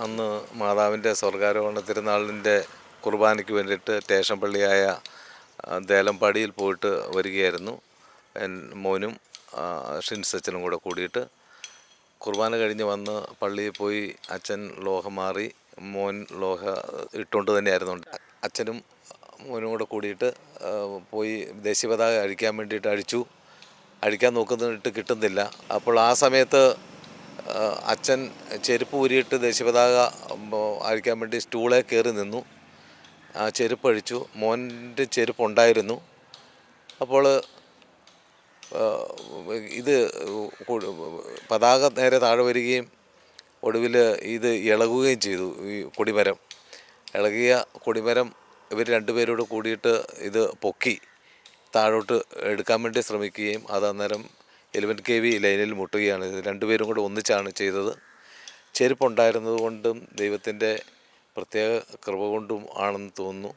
അന്ന് മാതാവിന്റെ സ്വർഗാരോഹണ തിരുനാളിന്റെ കുർബാനയ്ക്ക് വേണ്ടിയിട്ട് സ്റ്റേഷൻ പള്ളിയായ ദേലമ്പാടിയിൽ പോയിട്ട് വരികയായിരുന്നു. മോനും ഷിൻസച്ചനും ഷിൻസ് കൂടെ കൂടിയിട്ട്. കുർബാന കഴിഞ്ഞ് വന്ന് പള്ളിയിൽ പോയി അച്ഛൻ ലോഹ മാറി മോൻ ലോഹ ഇട്ടുകൊണ്ട് തന്നെയായിരുന്നു. അച്ഛനും മോനും കൂടെ കൂടിയിട്ട് പോയി ദേശീയ പതാക അഴിക്കാൻ വേണ്ടിയിട്ട് അഴിച്ചു. അഴിക്കാൻ നോക്കുന്നിട്ട് കിട്ടുന്നില്ല. അപ്പോൾ ആ സമയത്ത് അച്ഛൻ ചെരുപ്പ് ഊരിയിട്ട് ദേശീയപതാക അഴിക്കാൻ വേണ്ടി സ്റ്റൂളെ കയറി നിന്നു. ആ ചെരുപ്പ് അഴിച്ചു. മോന്റെ ചെരുപ്പ് ഉണ്ടായിരുന്നു അപ്പോൾ ഇത് പതാക നേരെ താഴെ വരികയും ഒടുവിൽ ഇത് ഇളകുകയും ചെയ്തു ഈ കൊടിമരം. ഇളകിയ കൊടിമരം ഇവർ രണ്ടുപേരോട് കൂടിയിട്ട് ഇത് പൊക്കി താഴോട്ട് എടുക്കാൻ വേണ്ടി ശ്രമിക്കുകയും അത് അന്നേരം എലിവന്റ് കെ വി ലൈനിൽ മുട്ടുകയാണ്. രണ്ടുപേരും കൂടെ ഒന്നിച്ചാണ് ചെയ്തത്. ചെരുപ്പുണ്ടായിരുന്നത് കൊണ്ടും ദൈവത്തിന്റെ പ്രത്യേക കൃപ കൊണ്ടും ആണെന്ന് തോന്നുന്നു.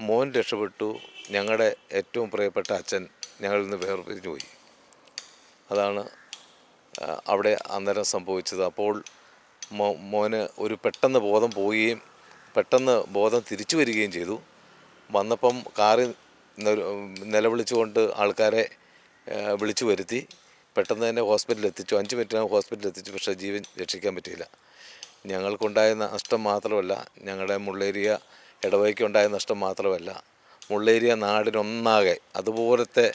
മോൻ രക്ഷപ്പെട്ടു. ഞങ്ങളുടെ ഏറ്റവും പ്രിയപ്പെട്ട അച്ഛൻ ഞങ്ങളിൽ നിന്ന് വേർപിരിഞ്ഞു പോയി. അതാണ് അവിടെ അന്നേരം സംഭവിച്ചത്. അപ്പോൾ മോ മോന് ഒരു പെട്ടെന്ന് ബോധം പോവുകയും പെട്ടെന്ന് ബോധം തിരിച്ചു വരികയും ചെയ്തു. വന്നപ്പം കാറിൽ നിലവിളിച്ചുകൊണ്ട് ആൾക്കാരെ വിളിച്ചു വരുത്തി. പെട്ടെന്ന് തന്നെ ഹോസ്പിറ്റലിൽ എത്തിച്ചു അഞ്ച് മിനിറ്റിനകം ഹോസ്പിറ്റലിൽ എത്തിച്ചു പക്ഷേ ജീവൻ രക്ഷിക്കാൻ പറ്റിയില്ല. ഞങ്ങൾക്കുണ്ടായ നഷ്ടം മാത്രമല്ല ഞങ്ങളുടെ മുള്ളേരിയ ഇടവയ്ക്കുണ്ടായ നഷ്ടം മാത്രമല്ല മുള്ളേരിയ നാടിനൊന്നാകെ അതുപോലത്തെ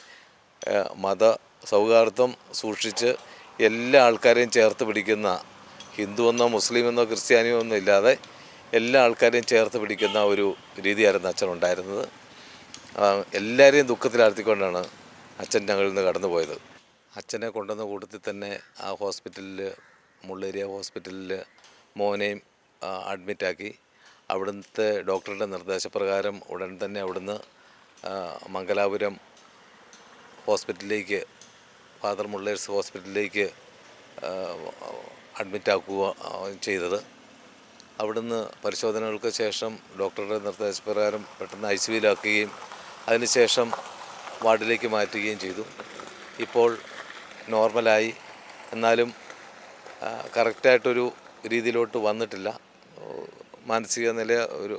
മത സൗഹാർദ്ദം സൂക്ഷിച്ച് എല്ലാ ആൾക്കാരെയും ചേർത്ത് പിടിക്കുന്ന ഹിന്ദുവെന്നോ മുസ്ലിമെന്നോ ക്രിസ്ത്യാനിയോ ഒന്നും ഇല്ലാതെ എല്ലാ ആൾക്കാരെയും ചേർത്ത് പിടിക്കുന്ന ഒരു രീതിയായിരുന്നു അച്ഛൻ ഉണ്ടായിരുന്നത്. എല്ലാവരെയും ദുഃഖത്തിലാഴ്ത്തിക്കൊണ്ടാണ് അച്ഛൻ ഞങ്ങളിൽ നിന്ന് കടന്നു പോയത് അച്ഛനെ കൊണ്ടുവന്ന കൂട്ടത്തിൽ തന്നെ ആ ഹോസ്പിറ്റലിൽ മുള്ളേരിയ ഹോസ്പിറ്റലിൽ മോനെയും അഡ്മിറ്റാക്കി. അവിടുത്തെ ഡോക്ടറുടെ നിർദ്ദേശപ്രകാരം ഉടൻ തന്നെ അവിടുന്ന് മംഗലാപുരം ഹോസ്പിറ്റലിലേക്ക് ഫാദർ മുള്ളേഴ്സ് ഹോസ്പിറ്റലിലേക്ക് അഡ്മിറ്റാക്കുക ചെയ്തത്. അവിടുന്ന് പരിശോധനകൾക്ക് ശേഷം ഡോക്ടറുടെ നിർദ്ദേശപ്രകാരം പെട്ടെന്ന് ഐ സിയുലാക്കുകയും അതിനുശേഷം വാർഡിലേക്ക് മാറ്റുകയും ചെയ്തു. ഇപ്പോൾ നോർമലായി. എന്നാലും കറക്റ്റായിട്ടൊരു രീതിയിലോട്ട് വന്നിട്ടില്ല. മാനസിക നില ഒരു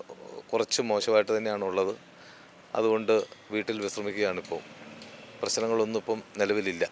കുറച്ച് മോശമായിട്ട് തന്നെയാണ് ഉള്ളത് അതുകൊണ്ട് വീട്ടിൽ വിശ്രമിക്കുകയാണിപ്പോൾ. പ്രശ്നങ്ങളൊന്നും ഇപ്പം നിലവിലില്ല.